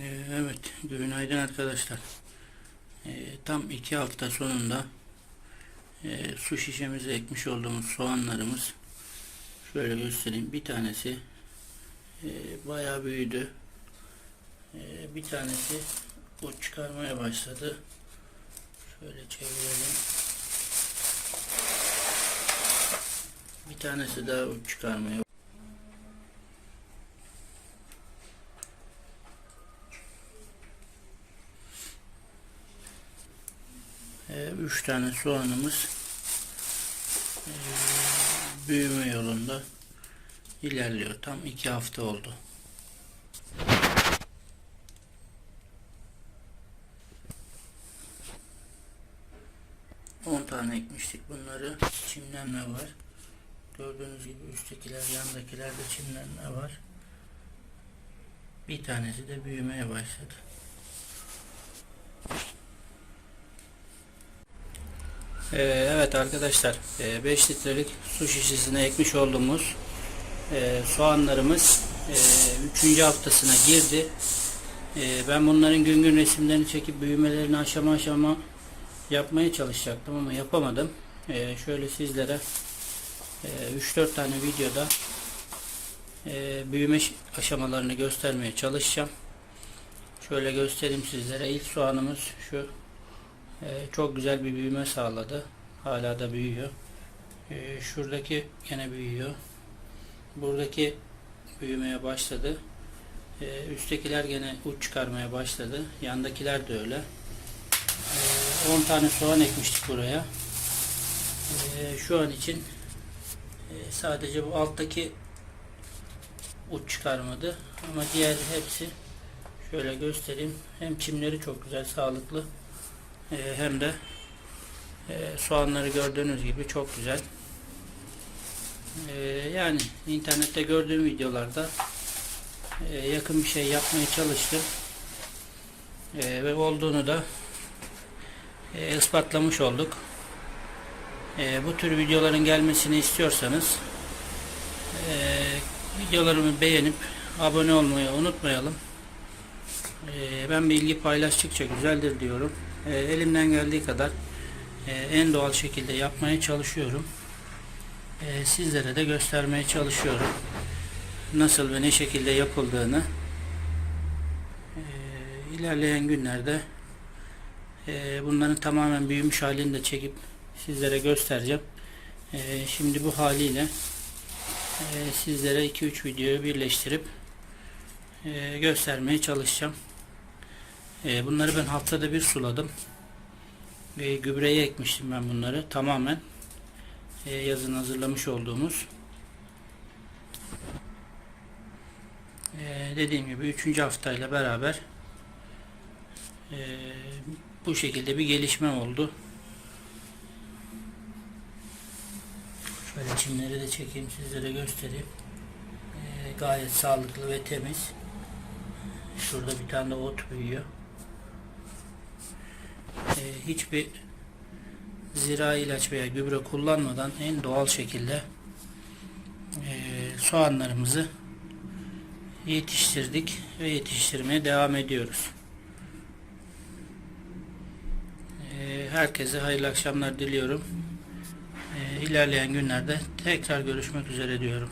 Ee, Evet, günaydın arkadaşlar. Ee, tam iki hafta sonunda e, su şişemize ekmiş olduğumuz soğanlarımız şöyle göstereyim. Bir tanesi e, bayağı büyüdü. E, bir tanesi uç çıkarmaya başladı. Şöyle çevirelim. Bir tanesi daha uç çıkarmaya Ee, üç tane soğanımız ee, büyüme yolunda ilerliyor. Tam iki hafta oldu. On tane ekmiştik bunları. Çimlenme var. Gördüğünüz gibi üsttekiler, yandakilerde çimlenme var. Bir tanesi de büyümeye başladı. Ee, evet arkadaşlar 5 litrelik su şişesine ekmiş olduğumuz e, soğanlarımız 3. haftasına girdi. E, ben bunların gün gün resimlerini çekip büyümelerini aşama aşama yapmaya çalışacaktım ama yapamadım. E, şöyle sizlere 3-4 tane videoda e, büyüme aşamalarını göstermeye çalışacağım. Şöyle göstereyim sizlere. İlk soğanımız şu ee, çok güzel bir büyüme sağladı. Hala da büyüyor. Ee, şuradaki gene büyüyor. Buradaki büyümeye başladı. Ee, üsttekiler gene uç çıkarmaya başladı. Yandakiler de öyle. Ee, 10 tane soğan ekmiştik buraya. Şu an için e, sadece bu alttaki uç çıkarmadı. Ama diğer hepsi şöyle göstereyim. Hem çimleri çok güzel, sağlıklı. Ee, hem de e, soğanları gördüğünüz gibi çok güzel. Ee, yani internette gördüğüm videolarda e, yakın bir şey yapmaya çalıştım. Ee, ve olduğunu da e, ispatlamış olduk. bu tür videoların gelmesini istiyorsanız videolarımı beğenip abone olmayı unutmayalım. ben bilgi paylaştıkça güzeldir diyorum. E, elimden geldiği kadar e, en doğal şekilde yapmaya çalışıyorum. E, sizlere de göstermeye çalışıyorum. Nasıl ve ne şekilde yapıldığını e, ilerleyen günlerde e, bunların tamamen büyümüş halini de çekip sizlere göstereceğim. E, şimdi bu haliyle e, sizlere 2-3 videoyu birleştirip e, göstermeye çalışacağım. E, bunları ben haftada bir suladım. E, gübreye ekmiştim ben bunları. Tamamen e, yazın hazırlamış olduğumuz. E, dediğim gibi 3. haftayla beraber e, bu şekilde bir gelişme oldu. Şöyle çimleri de çekeyim sizlere göstereyim. E, gayet sağlıklı ve temiz. Şurada bir tane de ot büyüyor e, hiçbir zira ilaç veya gübre kullanmadan en doğal şekilde e, soğanlarımızı yetiştirdik ve yetiştirmeye devam ediyoruz. E, herkese hayırlı akşamlar diliyorum. E, ilerleyen günlerde tekrar görüşmek üzere diyorum.